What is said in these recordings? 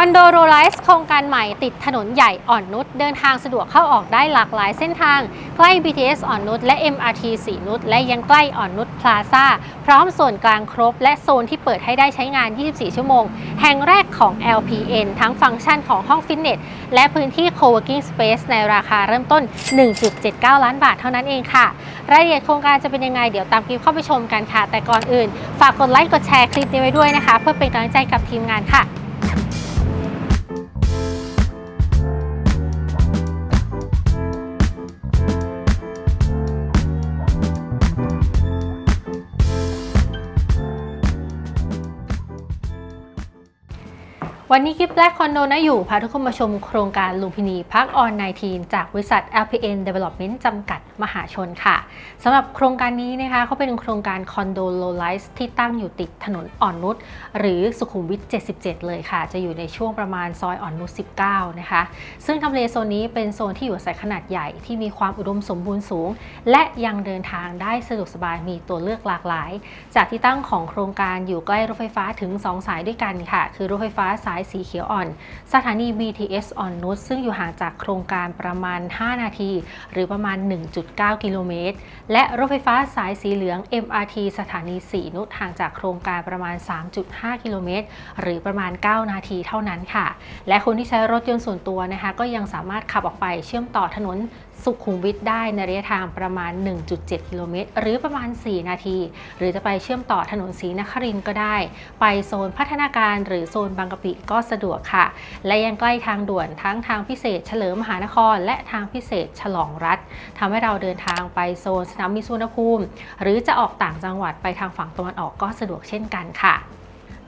คอนโดโรไลซ์โครงการใหม่ติดถนนใหญ่อ่อนนุชเดินทางสะดวกเข้าออกได้หลากหลายเส้นทาง ใกล้ BTS อ่อนนุชและ MRT สีนุชและยังใกล้อ่อนนุชพลาซ่า พร้อมส่วนกลางครบ และโซนที่เปิดให้ได้ใช้งาน 24 ชั่วโมง แห่งแรกของ LPN ทั้งฟังก์ชันของห้องฟิตเนส และพื้นที่ co-working space ในราคาเริ่มต้น 1.79 ล้านบาทเท่านั้นเองค่ะ รายละเอียดโครงการจะเป็นยังไงเดี๋ยวตามคลิปเข้าไปชมกันค่ะ แต่ก่อนอื่น ฝากกดไลค์กดแชร์คลิปนี้ไว้ด้วยนะคะ เพื่อเป็นกำลังใจกับทีมงานค่ะ วันนี้คลิปแรกคอนโดนะอยู่พาทุกคนมาชมโครงการลูพินีพักออน 19 จากบริษัท LPN Development จำกัดมหาชนค่ะสำหรับโครงการนี้นะคะเขาเป็นโครงการคอนโดโลไลซ์ที่ตั้งอยู่ติดถนนอ่อนนุชหรือสุขุมวิท 77 เลยค่ะ จะอยู่ในช่วงประมาณซอยอ่อนนุช 19 นะคะ ซึ่งทำเลโซนนี้เป็นโซนที่อยู่อาศัยขนาดใหญ่ที่มีความอุดมสมบูรณ์สูง และยังเดินทางได้สะดวกสบายมีตัวเลือกหลากหลาย จากที่ตั้งของโครงการอยู่ใกล้รถไฟฟ้าถึง 2 สายด้วยกันค่ะ คือรถไฟฟ้าสายสีเขียวอ่อน สถานี BTS อ่อนนุชซึ่งอยู่ห่างจากโครงการประมาณ 5 นาที หรือประมาณ 1.9 กิโลเมตร และรถไฟฟ้าสายสีเหลือง MRT สถานีสีนุชห่างจากโครงการประมาณ 3.5 กิโลเมตร หรือประมาณ 9 นาทีเท่านั้นค่ะ และคนที่ใช้รถยนต์ส่วนตัวนะคะก็ยังสามารถขับออกไปเชื่อมต่อถนน สุขุมวิทได้ในระยะทางประมาณ 1.7 กิโลเมตร หรือประมาณ 4 นาที หรือจะไปเชื่อมต่อถนนศรีนครินทร์ก็ได้ ไปโซนพัฒนาการหรือโซนบางกะปิก็สะดวกค่ะ และยังใกล้ทางด่วนทั้งทางพิเศษ เฉลิมมหานคร และทางพิเศษฉลองรัฐทำให้เราเดินทางไปโซนสนามบินสุวรรณภูมิ หรือจะออกต่างจังหวัดไปทางฝั่งตะวันออกก็สะดวกเช่นกันค่ะ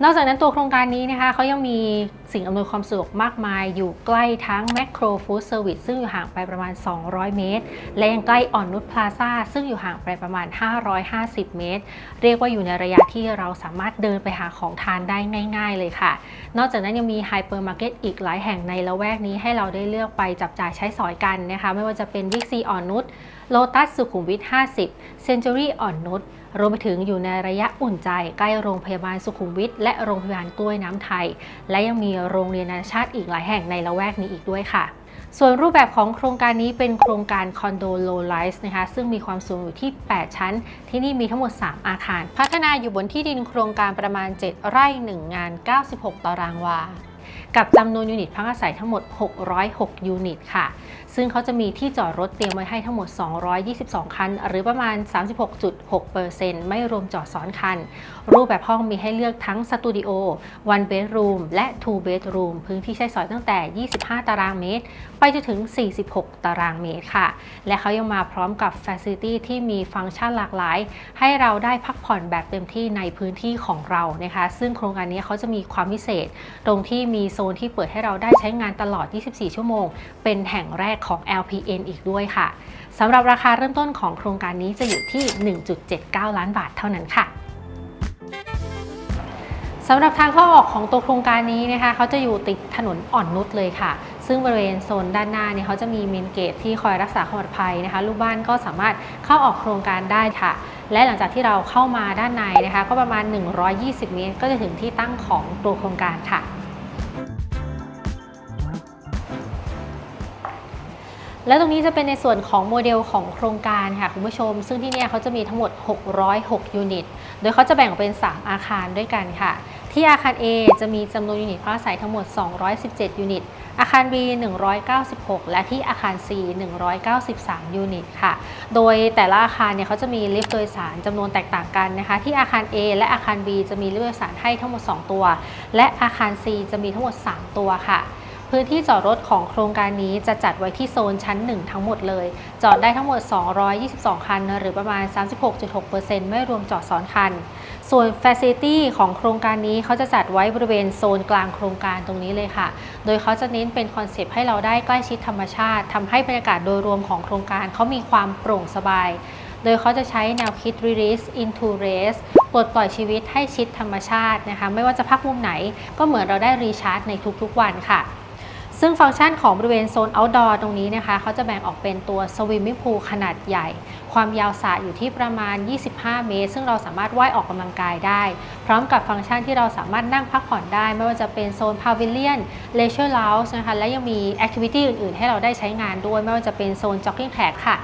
นอกจากนั้นตัวโครงการนี้นะคะเขายังมีสิ่งอำนวยความสะดวกมากมาย อยู่ใกล้ทั้ง Macro Food Service ซึ่งอยู่ห่างไปประมาณ 200 เมตร และยังใกล้อ่อนนุชพลาซ่าซึ่งอยู่ห่างไปประมาณ 550 เมตร เรียกว่าอยู่ในระยะที่เราสามารถเดินไปหาของทานได้ง่าย ๆ เลยค่ะ นอกจากนั้นยังมีไฮเปอร์มาร์เก็ตอีกหลายแห่งในละแวกนี้ให้เราได้เลือกไปจับจ่ายใช้สอยกันนะคะ ไม่ว่าจะเป็น Big C อ่อนนุชโลตัสสุขุมวิท 50 Century อ่อนนุช รวมไปถึงอยู่ในระยะอุ่นใจใกล้โรงพยาบาลสุขุมวิทและโรงพยาบาลกล้วยน้ำไทย และยังมีโรงเรียนนานาชาติอีกหลายแห่งในละแวกนี้อีกด้วยค่ะส่วนรูปแบบของโครงการนี้เป็นโครงการคอนโดโลไลซ์นะคะซึ่งมีความสูงอยู่ที่ 8 ชั้น ที่นี่มีทั้งหมด 3 อาคาร พัฒนาอยู่บนที่ดินโครงการประมาณ 7 ไร่ 1 งาน 96 ตารางวา กับจำนวนยูนิตพักอาศัยทั้งหมด 606 ยูนิตค่ะ ซึ่งเขาจะมีที่จอดรถเตรียมไว้ให้ทั้งหมด 222 คัน หรือประมาณ 36.6%ไม่รวมจอดซ้อนคัน รูปแบบห้องมีให้เลือกทั้งสตูดิโอ one bedroom และ two bedroom พื้นที่ใช้สอยตั้งแต่ 25 ตารางเมตร ไปจนถึง 46 ตารางเมตรค่ะ และเขายังมาพร้อมกับ Facility ที่มีฟังก์ชันหลากหลาย ให้เราได้พักผ่อนแบบเต็มที่ในพื้นที่ของเรานะคะ ซึ่งโครงการนี้เขาจะมีความพิเศษตรงที่มีีโซนที่เปิดให้เราได้ใช้งานตลอด 24 ชั่วโมง เป็นแห่งแรกของ LPN อีกด้วยค่ะสำหรับราคาเริ่มต้นของโครงการนี้จะอยู่ที่ 1.79 ล้านบาทเท่านั้นค่ะสำหรับทางเข้าออกของตัวโครงการนี้นะคะเขาจะอยู่ติดถนนอ่อนนุชเลยค่ะ ซึ่งบริเวณโซนด้านหน้าเนี่ยเขาจะมีเมนเกตที่คอยรักษาความปลอดภัยนะคะ ลูกบ้านก็สามารถเข้าออกโครงการได้ค่ะ และหลังจากที่เราเข้ามาด้านในนะคะ ก็ประมาณ 120 เมตร ก็จะถึงที่ตั้งของตัวโครงการค่ะ และตรงนี้จะเป็นในส่วนของโมเดลของโครงการค่ะคุณผู้ชม ซึ่งที่นี่เขาจะมีทั้งหมด 606 ยูนิต โดยเขาจะแบ่งออกเป็น 3 อาคารด้วยกันค่ะ ที่อาคาร A จะมีจำนวนยูนิตพักอาศัยทั้งหมด 217 ยูนิต อาคาร B 196 และที่อาคาร C 193 ยูนิตค่ะ โดยแต่ละอาคารเนี่ยเขาจะมีลิฟต์โดยสารจำนวนแตกต่างกันนะคะ ที่อาคาร A และอาคาร B จะมีลิฟต์โดยสารให้ทั้งหมด 2 ตัว และอาคาร C จะมีทั้งหมด 3 ตัวค่ะ พื้นที่จอดรถของโครงการนี้จะจัดไว้ที่โซนชั้น 1 ทั้งหมดเลย จอดได้ทั้งหมด 222 คัน หรือประมาณ 36.6%ไม่รวมจอดซ้อนคัน ส่วน Facility ของโครงการนี้เขาจะจัดไว้บริเวณโซนกลางโครงการตรงนี้เลยค่ะ โดยเขาจะเน้นเป็นคอนเซปต์ให้เราได้ใกล้ชิดธรรมชาติทำให้บรรยากาศโดยรวมของโครงการเขามีความโปร่งสบาย โดยเขาจะใช้แนวคิด release into race ปลดปล่อยชีวิตให้ชิดธรรมชาตินะคะ ไม่ว่าจะพักมุมไหนก็เหมือนเราได้รีชาร์จในทุกๆวันค่ะ ซึ่งฟังก์ชันของบริเวณโซน outdoor ตรงนี้นะคะเขาจะแบ่งออกเป็นตัวสวิมมิ่ง pool ขนาดใหญ่ ความยาวสระอยู่ที่ประมาณ 25 เมตร ซึ่งเราสามารถว่ายออกกำลังกายได้ พร้อมกับฟังก์ชันที่เราสามารถนั่งพักผ่อนได้ ไม่ว่าจะเป็นโซน pavilion leisure lounge นะคะและยังมีแอคทิวิตี้อื่นๆ ให้เราได้ใช้งานด้วย ไม่ว่าจะเป็นโซน jogging track ค่ะ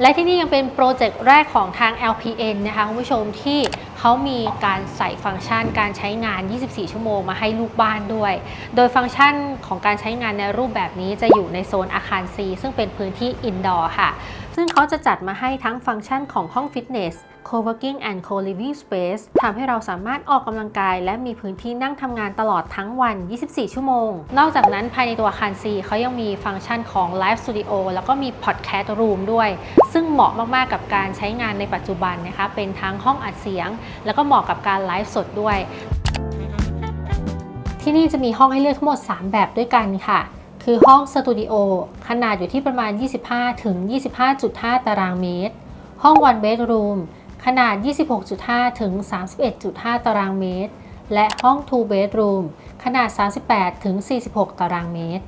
และที่นี่ยังเป็นโปรเจกต์แรกของทาง LPN นะคะคุณผู้ชมที่เขามีการใส่ฟังก์ชันการใช้งาน 24 ชั่วโมงมาให้ลูกบ้านด้วย โดยฟังก์ชันของการใช้งานในรูปแบบนี้จะอยู่ในโซนอาคาร C ซึ่งเป็นพื้นที่อินดอร์ค่ะ ซึ่งเขาจะจัดมาให้ทั้งฟังก์ชันของห้องฟิตเนส co-working and co-living space ทำให้เราสามารถออกกำลังกาย และมีพื้นที่นั่งทำงานตลอดทั้งวัน 24 ชั่วโมง นอกจากนั้นภายในตัวอาคาร C เขายังมีฟังก์ชันของ Live Studio แล้วก็มี Podcast Room ด้วย ซึ่งเหมาะมาก ๆ กับการใช้งานในปัจจุบันนะคะ เป็นทั้งห้องอัดเสียง แล้วก็เหมาะกับการไลฟ์สดด้วยที่นี่จะมีห้องให้เลือกทั้งหมด 3 แบบด้วยกันค่ะ คือห้องสตูดิโอขนาดอยู่ที่ประมาณ 25 ถึง 25.5 ตารางเมตร ห้อง one bedroom ขนาด 26.5 ถึง 31.5 ตารางเมตร และห้อง two bedroom ขนาด 38 ถึง 46 ตารางเมตร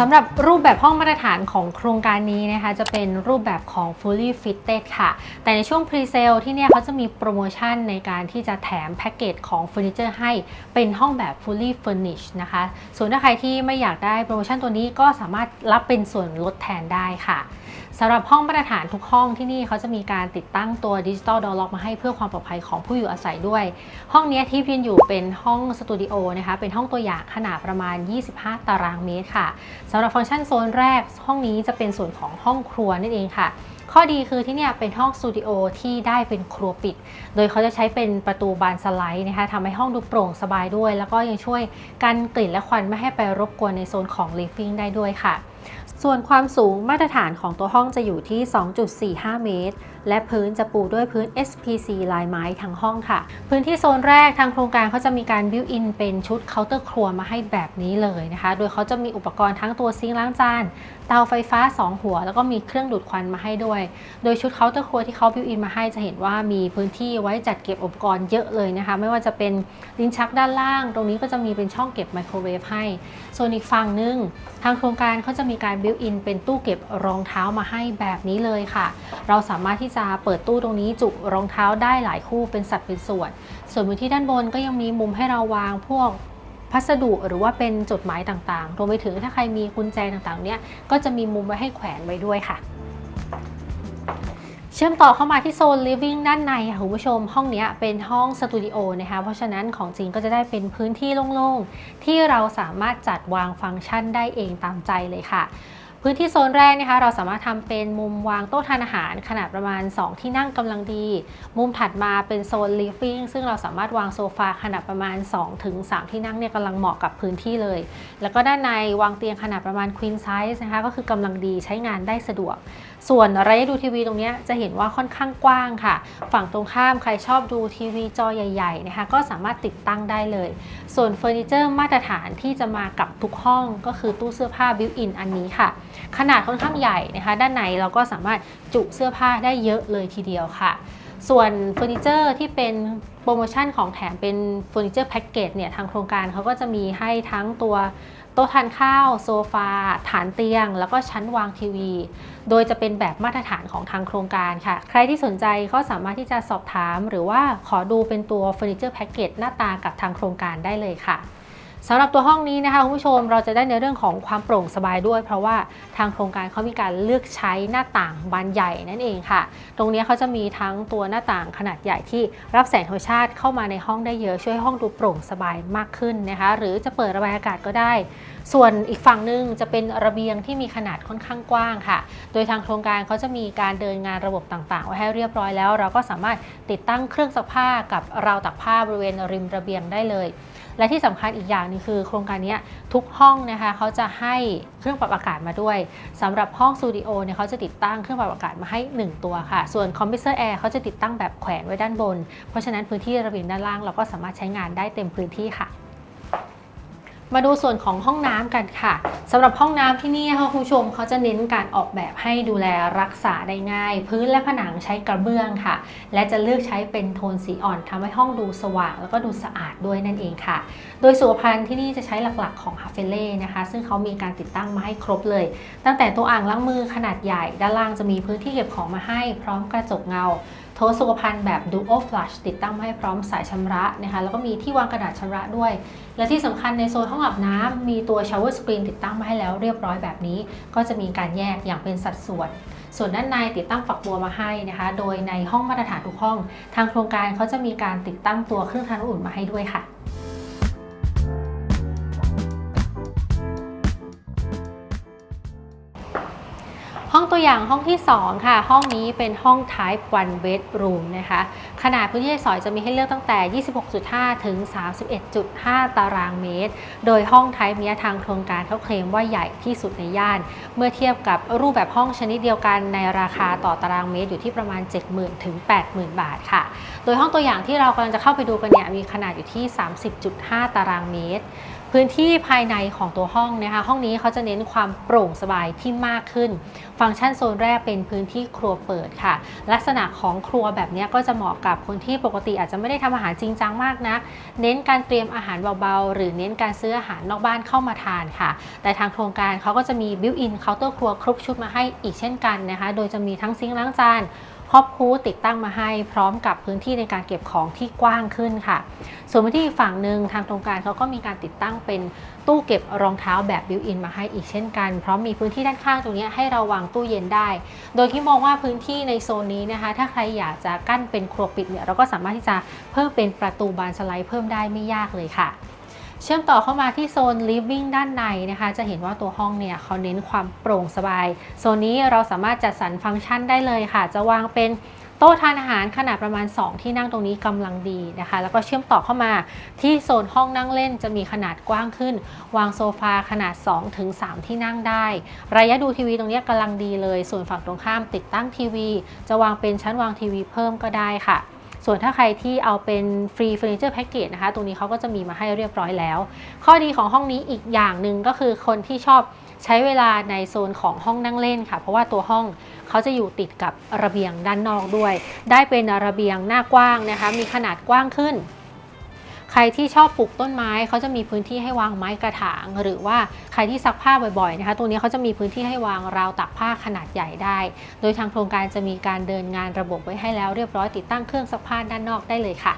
สำหรับรูปแบบห้องมาตรฐานของโครงการนี้นะคะ จะเป็นรูปแบบของ fully fitted ค่ะ แต่ในช่วง pre-sale ที่เนี่ยเขาจะมีโปรโมชั่นในการที่จะแถมแพ็กเกจของเฟอร์นิเจอร์ให้เป็นห้องแบบ fully furnished นะคะ ส่วนถ้าใครที่ไม่อยากได้โปรโมชั่นตัวนี้ก็สามารถรับเป็นส่วนลดแทนได้ค่ะ สำหรับห้องมาตรฐานทุกห้องที่นี่เขาจะมีการติดตั้งตัวดิจิตอลดอล็อกมาให้เพื่อความปลอดภัยของผู้อยู่อาศัยด้วย ห้องนี้ที่พินอยู่เป็นห้องสตูดิโอนะคะ เป็นห้องตัวอย่างขนาดประมาณ 25 ตารางเมตรค่ะสำหรับฟังก์ชันโซนแรก ห้องนี้จะเป็นส่วนของห้องครัวนั่นเองค่ะ ข้อดีคือที่นี่เป็นห้องสตูดิโอที่ได้เป็นครัวปิด โดยเขาจะใช้เป็นประตูบานสไลด์นะคะทำให้ห้องดูโปร่งสบายด้วย แล้วก็ยังช่วยกันกลิ่นและควันไม่ให้ไปรบกวนในโซนของ living ได้ด้วยค่ะ ส่วนความสูงมาตรฐานของตัวห้องจะอยู่ที่ 2.45 เมตร และพื้นจะปูด้วยพื้น SPC ลายไม้ทั้งห้องค่ะ พื้นที่โซนแรกทางโครงการเขาจะมีการบิวอินเป็นชุดเคาน์เตอร์ครัวมาให้แบบนี้เลยนะคะ โดยเขาจะมีอุปกรณ์ทั้งตัวซิงค์ล้างจาน เตาไฟฟ้า 2 หัว แล้วก็มีเครื่องดูดควันมาให้ด้วย โดยชุดเคาน์เตอร์ครัวที่เขาบิวอินมาให้จะเห็นว่ามีพื้นที่ไว้จัดเก็บอุปกรณ์เยอะเลยนะคะ ไม่ว่าจะเป็นลิ้นชักด้านล่าง ตรงนี้ก็จะมีเป็นช่องเก็บไมโครเวฟให้ ส่วนอีกฝั่งหนึงทางโครงการเขาจะมีการบิวอินเป็นตู้เก็บรองเท้ามาให้แบบนี้เลยค่ะ เราสามารถที่จะเปิดตู้ตรงนี้จุรองเท้าได้หลายคู่เป็นสัดเป็นส่วน ส่วนบนที่ด้านบนก็ยังมีมุมให้เราวางพวกพัสดุหรือว่าเป็นจดหมายต่างๆ รวมไปถึงถ้าใครมีกุญแจต่างๆ เนี่ย ก็จะมีมุมไว้ให้แขวนไว้ด้วยค่ะ เชื่อมต่อเข้ามาที่โซน living ด้านในค่ะคุณผู้ชม ห้องนี้เป็นห้องสตูดิโอนะคะ เพราะฉะนั้นของจริงก็จะได้เป็นพื้นที่โล่งๆ ที่เราสามารถจัดวางฟังก์ชันได้เองตามใจเลยค่ะ พื้นที่โซนแรกนะคะเราสามารถทำเป็นมุมวางโต๊ะทานอาหาร ขนาดประมาณ 2 ที่นั่งกำลังดี มุมถัดมาเป็นโซน living ซึ่งเราสามารถวางโซฟาขนาดประมาณ 2-3 ที่นั่งเนี่ยกำลังเหมาะกับพื้นที่เลย แล้วก็ด้านในวางเตียงขนาดประมาณ queen size นะคะก็คือกำลังดีใช้งานได้สะดวก ส่วนระยะดูทีวีตรงนี้จะเห็นว่าค่อนข้างกว้างค่ะ ฝั่งตรงข้ามใครชอบดูทีวีจอใหญ่ๆนะคะก็สามารถติดตั้งได้เลย ส่วนเฟอร์นิเจอร์มาตรฐานที่จะมากับทุกห้องก็คือตู้เสื้อผ้าบิวอินอันนี้ค่ะขนาดค่อนข้างใหญ่นะคะ ด้านในเราก็สามารถจุเสื้อผ้าได้เยอะเลยทีเดียวค่ะ ส่วนเฟอร์นิเจอร์ที่เป็นโปรโมชั่นของแถมเป็นเฟอร์นิเจอร์แพ็กเกจเนี่ยทางโครงการเขาก็จะมีให้ทั้งตัวโต๊ะทานข้าว โซฟา ฐานเตียง แล้วก็ชั้นวางทีวี โดยจะเป็นแบบมาตรฐานของทางโครงการค่ะ ใครที่สนใจก็สามารถที่จะสอบถาม หรือว่าขอดูเป็นตัวเฟอร์นิเจอร์แพ็กเกจหน้าตากับทางโครงการได้เลยค่ะ สำหรับตัวห้องนี้นะคะคุณผู้ชมเราจะได้ในเรื่องของความโปร่งสบายด้วย เพราะว่าทางโครงการเขามีการเลือกใช้หน้าต่างบานใหญ่นั่นเองค่ะ ตรงนี้เขาจะมีทั้งตัวหน้าต่างขนาดใหญ่ที่รับแสงธรรมชาติเข้ามาในห้องได้เยอะช่วยให้ห้องดูโปร่งสบายมากขึ้นนะคะ หรือจะเปิดระบายอากาศก็ได้ ส่วนอีกฝั่งหนึ่งจะเป็นระเบียงที่มีขนาดค่อนข้างกว้างค่ะ โดยทางโครงการเขาจะมีการเดินงานระบบต่างๆ ไว้ให้เรียบร้อยแล้ว เราก็สามารถติดตั้งเครื่องซักผ้ากับราวตักผ้าบริเวณริมระเบียงได้เลย และที่สำคัญอีกอย่างนึงคือ โครงการนี้ทุกห้องนะคะเขาจะให้เครื่องปรับอากาศมาด้วยสำหรับห้องสตูดิโอเนี่ยเขาจะติดตั้งเครื่องปรับอากาศมาให้ 1 ตัวค่ะ ส่วนคอมพรสเซอร์แอร์เขาจะติดตั้งแบบแขวนไว้ด้านบน เพราะฉะนั้นพื้นที่ระเบียงด้านล่างเราก็สามารถใช้งานได้เต็มพื้นที่ค่ะ มาดูส่วนของห้องน้ำกันค่ะสำหรับห้องน้ำที่นี่นะคะคุณผู้ชมเขาจะเน้นการออกแบบให้ดูแลรักษาได้ง่าย พื้นและผนังใช้กระเบื้องค่ะ และจะเลือกใช้เป็นโทนสีอ่อนทำให้ห้องดูสว่าง แล้วก็ดูสะอาดด้วยนั่นเองค่ะ โดยสุขภัณฑ์ที่นี่จะใช้หลักๆของฮาเฟเล่นะคะ ซึ่งเขามีการติดตั้งมาให้ครบเลย ตั้งแต่ตัวอ่างล้างมือขนาดใหญ่ ด้านล่างจะมีพื้นที่เก็บของมาให้ พร้อมกระจกเงา โถสุขภัณฑ์แบบ Duo Flush ติดตั้งมาให้พร้อมสายชำระนะคะแล้วก็มีที่วางกระดาษชำระด้วย และที่สำคัญในโซนห้องอาบน้ำมีตัว shower screen ติดตั้งมาให้แล้วเรียบร้อยแบบนี้ ก็จะมีการแยกอย่างเป็นสัดส่วนส่วนด้านในติดตั้งฝักบัวมาให้นะคะ โดยในห้องมาตรฐานทุกห้อง ทางโครงการเขาจะมีการติดตั้งตัวเครื่องทำน้ำอุ่นมาให้ด้วยค่ะ ตัวอย่างห้องที่ 2 ค่ะ ห้องนี้เป็นห้อง Type 1 Bedroom นะคะ ขนาดพื้นที่ใช้สอยจะมีให้เลือกตั้งแต่ 26.5 ถึง 31.5 ตารางเมตร โดยห้อง Type นี้ทางโครงการเขาเคลมว่าใหญ่ที่สุดในย่าน เมื่อเทียบกับรูปแบบห้องชนิดเดียวกันในราคาต่อตารางเมตรอยู่ที่ประมาณ 70,000 ถึง 80,000 บาทค่ะ โดยห้องตัวอย่างที่เรากำลังจะเข้าไปดูกันเนี่ยมีขนาดอยู่ที่ 30.5 ตารางเมตร พื้นที่ภายในของตัวห้องนะคะ ห้องนี้เขาจะเน้นความโปร่งสบายที่มากขึ้น ฟังก์ชันโซนแรกเป็นพื้นที่ครัวเปิดค่ะ ลักษณะของครัวแบบนี้ก็จะเหมาะกับคนที่ปกติอาจจะไม่ได้ทำอาหารจริงจังมากนะักเน้นการเตรียมอาหารเบาๆ หรือเน้นการซื้ออาหารนอกบ้านเข้ามาทานค่ะ แต่ทางโครงการเขาก็จะมีบิวอินเคาน์เตอร์ครัวครบชุดมาให้อีกเช่นกันนะคะ โดยจะมีทั้งซิงค์ล้างจาน ครอบคูติดตั้งมาให้พร้อมกับพื้นที่ในการเก็บของที่กว้างขึ้นค่ะ ส่วนพื้นที่ฝั่งหนึ่งทางโครงการเขาก็มีการติดตั้งเป็นตู้เก็บรองเท้าแบบบิวอินมาให้อีกเช่นกันพร้อมมีพื้นที่ด้านข้างตรงนี้ให้เราวางตู้เย็นได้ โดยที่มองว่าพื้นที่ในโซนนี้นะคะ ถ้าใครอยากจะกั้นเป็นครัวปิดเนี่ยเราก็สามารถที่จะเพิ่มเป็นประตูบานสไลด์เพิ่มได้ไม่ยากเลยค่ะ เชื่อมต่อเข้ามาที่โซน living ด้านในนะคะ จะเห็นว่าตัวห้องเนี่ยเขาเน้นความโปร่งสบาย โซนนี้เราสามารถจัดสรรฟังก์ชันได้เลยค่ะ จะวางเป็นโต๊ะทานอาหารขนาดประมาณ 2 ที่นั่งตรงนี้กำลังดีนะคะ แล้วก็เชื่อมต่อเข้ามาที่โซนห้องนั่งเล่นจะมีขนาดกว้างขึ้น วางโซฟาขนาด 2 ถึง 3 ที่นั่งได้ ระยะดูทีวีตรงนี้กำลังดีเลย ส่วนฝั่งตรงข้ามติดตั้งทีวี จะวางเป็นชั้นวางทีวีเพิ่มก็ได้ค่ะ ส่วนถ้าใครที่เอาเป็นฟรีเฟอร์นิเจอร์แพ็กเกจนะคะ ตรงนี้เขาก็จะมีมาให้เรียบร้อยแล้ว ข้อดีของห้องนี้อีกอย่างหนึ่งก็คือคนที่ชอบใช้เวลาในโซนของห้องนั่งเล่นค่ะ เพราะว่าตัวห้องเขาจะอยู่ติดกับระเบียงด้านนอกด้วย ได้เป็นระเบียงหน้ากว้างนะคะ มีขนาดกว้างขึ้น ใครที่ชอบปลูกต้นไม้เขาจะมีพื้นที่ให้วางไม้กระถาง หรือว่าใครที่ซักผ้าบ่อยๆนะคะตรงนี้เขาจะมีพื้นที่ให้วางราวตักผ้าขนาดใหญ่ได้ โดยทางโครงการจะมีการเดินงานระบบไว้ให้แล้วเรียบร้อยติดตั้งเครื่องซักผ้าด้านนอกได้เลยค่ะ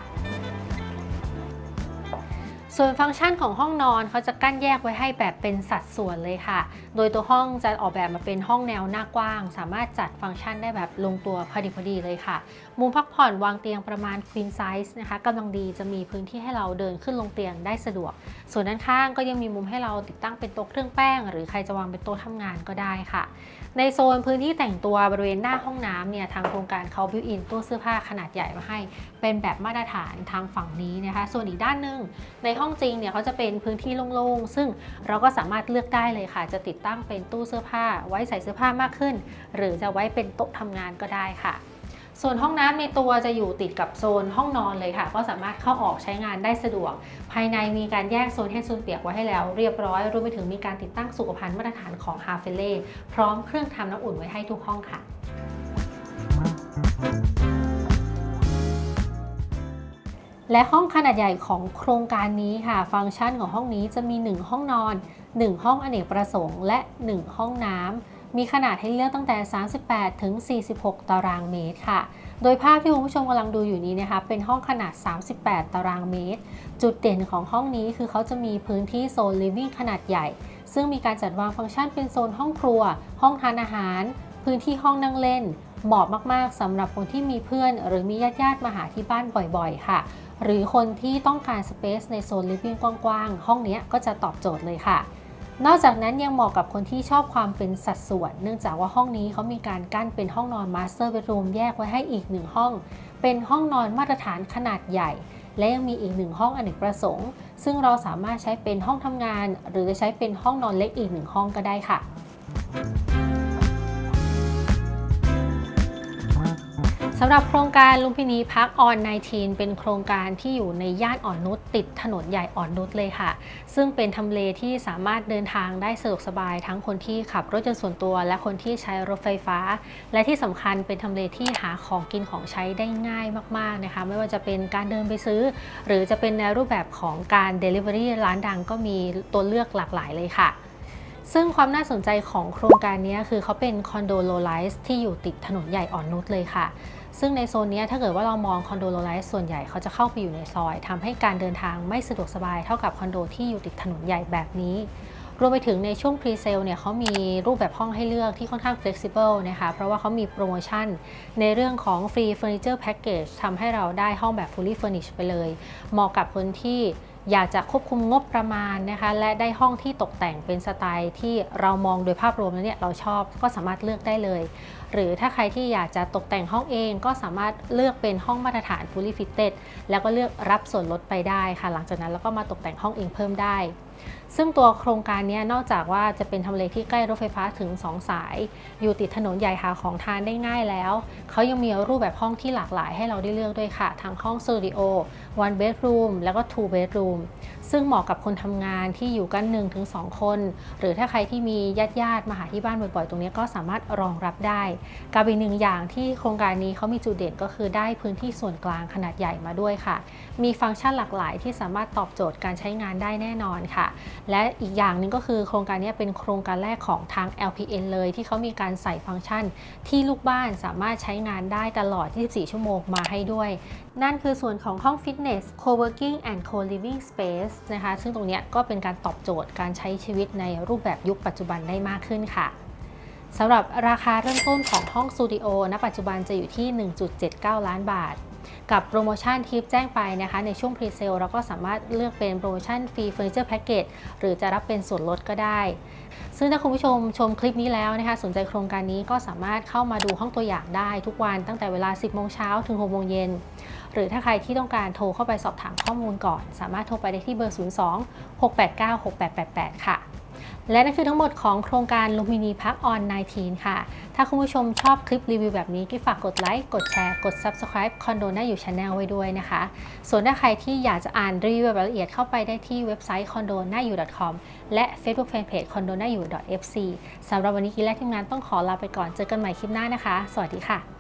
ส่วนฟังก์ชันของห้องนอนเขาจะกั้นแยกไว้ให้แบบเป็นสัดส่วนเลยค่ะ โดยตัวห้องจะออกแบบมาเป็นห้องแนวหน้ากว้าง สามารถจัดฟังก์ชันได้แบบลงตัวพอดีพอดีเลยค่ะ มุมพักผ่อนวางเตียงประมาณ queen size นะคะกำลังดีจะมีพื้นที่ให้เราเดินขึ้นลงเตียงได้สะดวก ส่วนด้านข้างก็ยังมีมุมให้เราติดตั้งเป็นโต๊ะเครื่องแป้ง หรือใครจะวางเป็นโต๊ะทำงานก็ได้ค่ะ ในโซนพื้นที่แต่งตัวบริเวณหน้าห้องน้ำเนี่ยทางโครงการเขาบิวอินตู้เสื้อผ้าขนาดใหญ่มาให้ เป็นแบบมาตรฐานทางฝั่งนี้นะคะ ส่วนอีกด้านหนึ่งในห้องจริงเนี่ยเขาจะเป็นพื้นที่โล่งๆ ซึ่งเราก็สามารถเลือกได้เลยค่ะ จะติดตั้งเป็นตู้เสื้อผ้า ไว้ใส่เสื้อผ้ามากขึ้น หรือจะไว้เป็นโต๊ะทำงานก็ได้ค่ะ ส่วนห้องน้ำในตัวจะอยู่ติดกับโซนห้องนอนเลยค่ะ ก็สามารถเข้าออกใช้งานได้สะดวก ภายในมีการแยกโซนแห้งโซนเปียกไว้ให้แล้วเรียบร้อย รวมไปถึงมีการติดตั้งสุขภัณฑ์มาตรฐานของ h a r f e l e พร้อมเครื่องทำน้ำอุ่นไว้ให้ทุกห้องค่ะและห้องขนาดใหญ่ของโครงการนี้ค่ะ ฟังก์ชันของห้องนี้จะมี 1 ห้องนอน 1 ห้องอเนกประสงค์ และ 1 ห้องน้ำ มีขนาดให้เลือกตั้งแต่ 38 ถึง 46 ตารางเมตรค่ะ โดยภาพที่คุณผู้ชมกำลังดูอยู่นี้นะคะ เป็นห้องขนาด 38 ตารางเมตร จุดเด่นของห้องนี้คือเขาจะมีพื้นที่โซน living ขนาดใหญ่ ซึ่งมีการจัดวางฟังก์ชันเป็นโซนห้องครัว ห้องทานอาหาร พื้นที่ห้องนั่งเล่น เหมาะมากๆสำหรับคนที่มีเพื่อน หรือมีญาติๆมาหาที่บ้านบ่อยๆ ค่ะหรือคนที่ต้องการสเปซในโซน living กว้างๆ ห้องนี้ก็จะตอบโจทย์เลยค่ะ นอกจากนั้นยังเหมาะกับคนที่ชอบความเป็นสัดส่วน เนื่องจากว่าห้องนี้เขามีการกั้นเป็นห้องนอนมาสเตอร์เบดรูมแยกไว้ให้อีกหนึ่งห้อง เป็นห้องนอนมาตรฐานขนาดใหญ่ และยังมีอีกหนึ่งห้องอเนกประสงค์ ซึ่งเราสามารถใช้เป็นห้องทำงาน หรือจะใช้เป็นห้องนอนเล็กอีกหนึ่งห้องก็ได้ค่ะ สำหรับโครงการลุมพินีพักออน 19 เป็นโครงการที่อยู่ในย่านอ่อนนุชติดถนนใหญ่อ่อนนุชเลยค่ะ ซึ่งเป็นทำเลที่สามารถเดินทางได้สะดวกสบายทั้งคนที่ขับรถยนต์ส่วนตัว และคนที่ใช้รถไฟฟ้า และที่สำคัญเป็นทำเลที่หาของกินของใช้ได้ง่ายมากๆนะคะ ไม่ว่าจะเป็นการเดินไปซื้อ หรือจะเป็นในรูปแบบของการ Delivery ร้านดังก็มีตัวเลือกหลากหลายเลยค่ะซึ่งความน่าสนใจของโครงการนี้คือเขาเป็นคอนโดโลไลซ์ที่อยู่ติดถนนใหญ่อ่อนนุชเลยค่ะ ซึ่งในโซนนี้ถ้าเกิดว่าเรามองคอนโดโลไลซ์ส่วนใหญ่เขาจะเข้าไปอยู่ในซอยทำให้การเดินทางไม่สะดวกสบายเท่ากับคอนโดที่อยู่ติดถนนใหญ่แบบนี้รวมไปถึงในช่วงพรีเซลเนี่ยเขามีรูปแบบห้องให้เลือกที่ค่อนข้าง flexible นะคะ เพราะว่าเขามีโปรโมชั่นในเรื่องของฟรีเฟอร์นิเจอร์แพ็กเกจทำให้เราได้ห้องแบบ fully furnished ไปเลย เหมาะกับคนที่ อยากจะควบคุมงบประมาณนะคะและได้ห้องที่ตกแต่งเป็นสไตล์ที่เรามองโดยภาพรวมแล้วเนี่ยเราชอบก็สามารถเลือกได้เลย หรือถ้าใครที่อยากจะตกแต่งห้องเองก็สามารถเลือกเป็นห้องมาตรฐาน fully fitted แล้วก็เลือกรับส่วนลดไปได้ค่ะ หลังจากนั้นเราก็มาตกแต่งห้องเองเพิ่มได้ ซึ่งตัวโครงการนี้นอกจากว่าจะเป็นทำเลที่ใกล้รถไฟฟ้าถึง 2 สาย อยู่ติดถนนใหญ่หาของทานได้ง่ายแล้ว เขายังมีรูปแบบห้องที่หลากหลายให้เราได้เลือกด้วยค่ะ ทั้งห้องสตูดิโอ one bedroom แล้วก็ two bedroom ซึ่งเหมาะกับคนทำงานที่อยู่กัน 1-2 คน หรือถ้าใครที่มีญาติญาติมาหาที่บ้านบ่อยๆ ตรงนี้ก็สามารถรองรับได้กับอีกหนึ่งอย่างที่โครงการนี้เขามีจุดเด่นก็คือได้พื้นที่ส่วนกลางขนาดใหญ่มาด้วยค่ะ มีฟังก์ชันหลากหลายที่สามารถตอบโจทย์การใช้งานได้แน่นอนค่ะ และอีกอย่างหนึ่งก็คือโครงการนี้เป็นโครงการแรกของทาง LPN เลยที่เขามีการใส่ฟังก์ชัน ที่ลูกบ้านสามารถใช้งานได้ตลอด 24 ชั่วโมงมาให้ด้วย นั่นคือส่วนของห้องฟิตเนส co-working and co-living space นะคะ ซึ่งตรงนี้ก็เป็นการตอบโจทย์การใช้ชีวิตในรูปแบบยุคปัจจุบันได้มากขึ้นค่ะสำหรับราคาเริ่มต้นของห้องสตูดิโอณปัจจุบันจะอยู่ที่ 1.79 ล้านบาท กับโปรโมชั่นที่แจ้งไปนะคะ ในช่วงพรีเซลเราก็สามารถเลือกเป็นโปรโมชั่นฟรีเฟอร์นิเจอร์แพ็กเกจหรือจะรับเป็นส่วนลดก็ได้ ซึ่งถ้าคุณผู้ชมชมคลิปนี้แล้วนะคะ สนใจโครงการนี้ก็สามารถเข้ามาดูห้องตัวอย่างได้ทุกวันตั้งแต่เวลา 10 โมงเช้าถึง 6 โมงเย็น หรือถ้าใครที่ต้องการโทรเข้าไปสอบถามข้อมูลก่อน สามารถโทรไปได้ที่เบอร์ 02 689 6888 ค่ะ และนั่นคือทั้งหมดของโครงการลุมพินีพักออน 19 ค่ะ ถ้าคุณผู้ชมชอบคลิปรีวิวแบบนี้ก็ฝากกดไลค์ กดแชร์ กด Subscribe คอนโดน่าอยู่ช anel ไว้ด้วยนะคะ ส่วนถ้าใครที่อยากจะอ่านรีวิวแบบละเอียดเข้าไปได้ที่เว็บไซต์ condo น่าอยู่ .com และ Facebook Fanpage condo น่าอยู่ .fc สำหรับวันนี้กีและทีมงานต้องขอลาไปก่อน เจอกันใหม่คลิปหน้านะคะ สวัสดีค่ะ